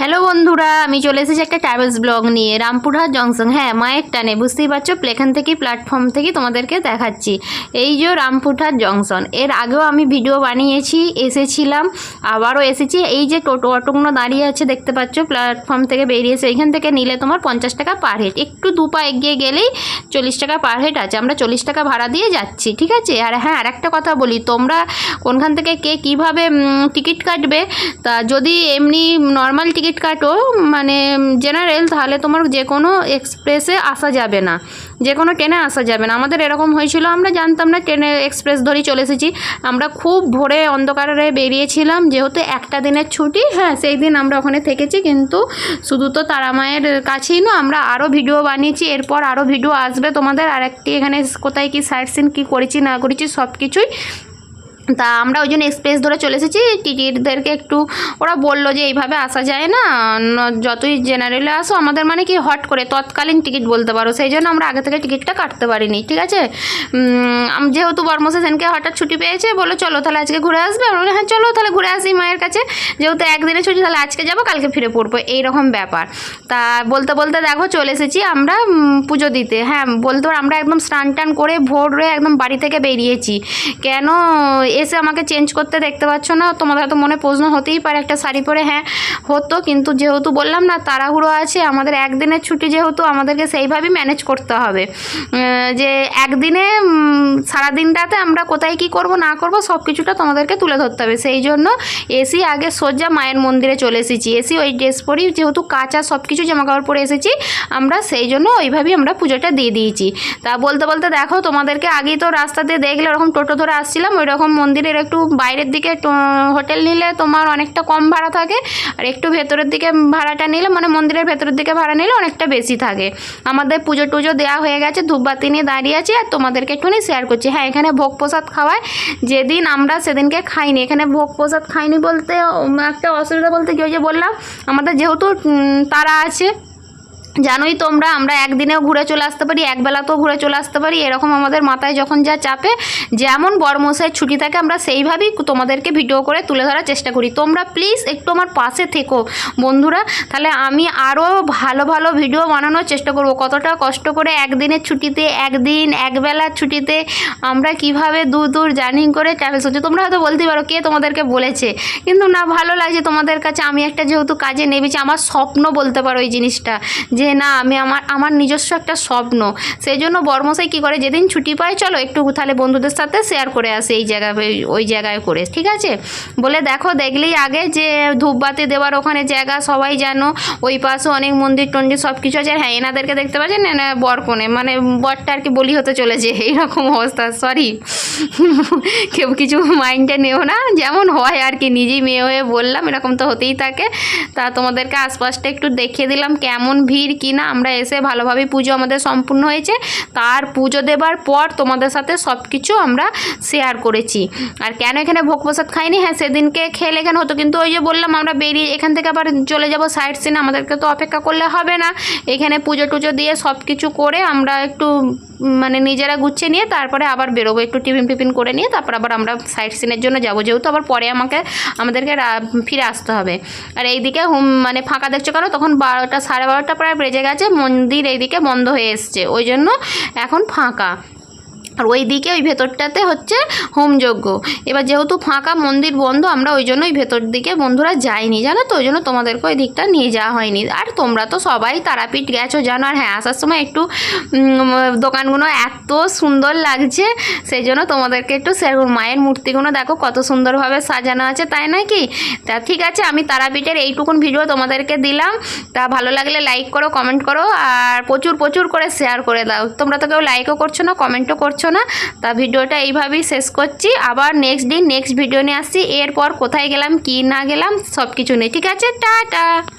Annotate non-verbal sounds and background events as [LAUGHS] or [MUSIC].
Hello বন্ধুরা, আমি চলে এসেছি একটা ট্রাভেলস ব্লগ নিয়ে, রামপুরহাট জংশন হ্যাঁ মায়ের টানে, বুঝতেই পারছ, এখান থেকে প্ল্যাটফর্ম থেকে তোমাদেরকে দেখাচ্ছি। এই যে রামপুরহাট জংশন এর আগেও আমি ভিডিও বানিয়েছি, এসেছিলাম, আবারও এসেছি। এই যে টোটো, অটোগুলো দাঁড়িয়ে আছে, দেখতে পাচ্ছ প্ল্যাটফর্ম থেকে বেরিয়েছে। এইখান থেকে নিলে তোমার পঞ্চাশ টাকা পার হেড একটু দু পা এগিয়ে গেলেই চল্লিশ টাকা পার হেড আছে। আমরা চল্লিশ টাকা ভাড়া দিয়ে যাচ্ছি, ঠিক আছে? আর হ্যাঁ আর একটা কথা বলি, তোমরা কোনখান থেকে কে কীভাবে টিকিট কাটবে, তা যদি এমনি নর্মাল টিকিট কাটো মানে জেনারেল তাহলে তোমার যে কোনো এক্সপ্রেসে আসা যাবে না। যে কোনো ট্রেনে আসা যাবে না। আমাদের এরকম হয়েছিল, আমরা জানতাম না ট্রেনে এক্সপ্রেস ধরেই চলে এসেছি। আমরা খুব ভোরে অন্ধকারে বেরিয়েছিলাম, যেহেতু একটা দিনের ছুটি হ্যাঁ সেই দিন আমরা ওখানে থেকেছি, কিন্তু শুধু তো তারা মায়ের কাছেই না, আমরা আরও ভিডিও বানিয়েছি, এরপর আরও ভিডিও আসবে তোমাদের, আর একটি এখানে কোথায় কি সাইট সিন কী করেছি, না করেছি সব কিছুই তা আমরা ওই জন্য এক্সপ্রেস ধরে চলে এসেছি। টিকিটদেরকে একটু ওরা বলল যে, এইভাবে আসা যায় না। যতই জেনারেলে আসো, আমাদের মানে কি হট করে তৎকালীন টিকিট বলতে পারো। সেই জন্য আমরা আগে থেকে টিকিটটা কাটতে পারিনি, ঠিক আছে? যেহেতু বর্মসে সেনকে হঠাৎ ছুটি পেয়েছে বলো চলো তাহলে আজকে ঘুরে আসবে? আমরা হ্যাঁ চলো তাহলে ঘুরে আসি মায়ের কাছে। যেহেতু একদিনে ছুটি, তাহলে আজকে যাব, কালকে ফিরে পড়ব। এইরকম ব্যাপার। তা বলতে বলতে দেখো, চলে এসেছি আমরা পুজো দিতে। হ্যাঁ বলতে আমরা একদম স্নান টান করে ভোর ভোরে একদম বাড়ি থেকে বেরিয়েছি। কেন এসে আমাকে চেঞ্জ করতে দেখতে পাচ্ছ না। তোমাদের হয়তো মনে প্রশ্ন হতেই পারে একটা শাড়ি পরে হ্যাঁ হতো। কিন্তু যেহেতু বললাম না তাড়াহুড়ো আছে আমাদের একদিনের ছুটি যেহেতু আমাদেরকে সেইভাবেই ম্যানেজ করতে হবে। যে একদিনে উম, সারাদিনটাতে আমরা কোথায় কি করব না করব সব কিছুটা তোমাদেরকে তুলে ধরতে হবে। সেই জন্য এসি আগে সোজা মায়ের মন্দিরে চলে এসেছি। এসি ওই ড্রেস পরি যেহেতু কাঁচা সব কিছু জামা কাপড় পরে এসেছি আমরা সেই জন্য ওইভাবেই আমরা পুজোটা দিয়ে দিয়েছি। তা বলতে বলতে দেখো তোমাদেরকে আগেই তো রাস্তাতে দেখলে ওরকম টোটো ধরে আসছিলাম ওই রকম মন্দিরের একটু বাইরের দিকে হোটেল নিলে তোমার অনেকটা কম ভাড়া থাকে। আর একটু ভেতরের দিকে ভাড়াটা নিলে মানে মন্দিরের ভেতরের দিকে ভাড়া নিলে অনেকটা বেশি থাকে। আমাদের পুজো টুজো দেওয়া হয়ে গেছে, ধূপবাতি নিয়ে দাঁড়িয়ে আছি আর তোমাদেরকে একটুখানি শেয়ার করছি। হ্যাঁ এখানে ভোগ প্রসাদ খাওয়ায়। যেদিন আমরা সেদিনকে খাইনি, এখানে ভোগ প্রসাদ খাইনি বলতে একটা অসুবিধা বলতে কি ওই যে বললাম, আমাদের যেহেতু তারা আছে জানোই তোমরা, আমরা একদিনেও ঘুরে চলে আসতে পারি, একবেলাতেও ঘুরে চলে আসতে পারি, এরকম আমাদের মাথায় যখন যা চাপে, যেমন বড়মশাই ছুটি থাকে, আমরা সেইভাবেই তোমাদেরকে ভিডিও করে তুলে ধরার চেষ্টা করি। তোমরা প্লিজ একটু আমার পাশে থেকো, বন্ধুরা। তাহলে আমি আরও ভালো ভালো ভিডিও বানানোর চেষ্টা করব। কতটা কষ্ট করে একদিনের ছুটিতে, একদিন, একবেলার ছুটিতে আমরা কীভাবে দূর দূর জার্নি করে ট্রাভেল করছি, তোমরা হয়তো বলতে পারো কে তোমাদেরকে বলেছে। কিন্তু না, ভালো লাগছে তোমাদের কাছে। আমি একটা যেহেতু কাজে নেমেছি, আমার স্বপ্ন বলতে পারো এই জিনিসটা, যে না, আমি আমার আমার নিজস্ব একটা স্বপ্ন। সেই জন্য বর্মশাই কী করে, যেদিন ছুটি পায় চলো একটু তাহলে বন্ধুদের সাথে শেয়ার করে আসে এই জায়গায় ওই- জায়গায় করে, ঠিক আছে? বলে দেখো, দেখলেই আগে যে ধূপবাতি দেওয়ার ওখানে জায়গা, সবাই জানো, ওই পাশে অনেক মন্দির টন্দির সব কিছু আছে হ্যাঁ এনাদেরকে দেখতে পাচ্ছেন না বরকনে মানে বরটা আর কি বলি হতে চলেছে, [LAUGHS] এইরকম অবস্থা সরি [LAUGHS] কেউ কিছু মাইন্ডে নেও না, যেমন হয় আর কি, নিজেই মেয়ে হয়ে বললাম, এরকম তো হতেই থাকে। তা তোমাদেরকে আশপাশটা একটু দেখিয়ে দিলাম, কেমন ভিড় কি না আমরা এসে ভালোভাবে পুজো আমাদের সম্পূর্ণ হয়েছে, তার পুজো দেবার পর তোমাদের সাথে সব কিছু আমরা শেয়ার করেছি। আর কেন এখানে ভোগ প্রসাদ খাইনি? হ্যাঁ সেদিনকে খেলে এখানে হতো, কিন্তু ওই যে বললাম আমরা বেরিয়ে এখান থেকে আবার চলে যাব সাইড সিনে আমাদেরকে তো অপেক্ষা করলে হবে না। এখানে পুজো টুজো দিয়ে সব কিছু করে আমরা একটু মানে নিজেরা গুছিয়ে নিয়ে তারপরে আবার বেরোবো, একটু টিফিন ফিফিন করে নিয়ে তারপর আবার আমরা সাইড সিনের জন্য যাব, যেহেতু আবার পরে আমাকে, আমাদেরকে ফিরে আসতে হবে। আর এইদিকে হুম মানে ফাঁকা দেখছ কেন? তখন বারোটা, সাড়ে বারোটা প্রায় বেজে গেছে মন্দির এইদিকে বন্ধ হয়ে এসছে। ওই জন্য এখন ফাঁকা। আর ওই দিকে ওই ভেতরটাতে হচ্ছে হোমযজ্ঞ। এবার যেহেতু ফাঁকা মন্দির বন্ধ, আমরা ওই জন্য ওই ভেতর দিকে বন্ধুরা যাইনি, জানো তো? ওই জন্য তোমাদেরকে ওই দিকটা নিয়ে যাওয়া হয়নি। আর তোমরা তো সবাই তারাপীঠ গেছো, জানো? আর হ্যাঁ আসার সময় একটু দোকানগুলো এত সুন্দর লাগছে সেই জন্য তোমাদেরকে একটু সেরকম মায়ের মূর্তিগুলো দেখো, কত সুন্দরভাবে সাজানো আছে, তাই নাকি তা ঠিক আছে, আমি তারাপীঠের এইটুকুন ভিডিও তোমাদেরকে দিলাম। তা ভালো লাগলে লাইক করো, কমেন্ট করো, আর প্রচুর প্রচুর করে শেয়ার করে দাও। তোমরা তো কেউ লাইকও করছ না, কমেন্টও করছ। না? তা ভিডিওটা এইভাবেই শেষ করছি। আবার নেক্সট দিন নেক্সট ভিডিও নিয়ে আসছি। এরপর কোথায় গেলাম, কি না গেলাম সব কিছু নেই ঠিক আছে, টাটা!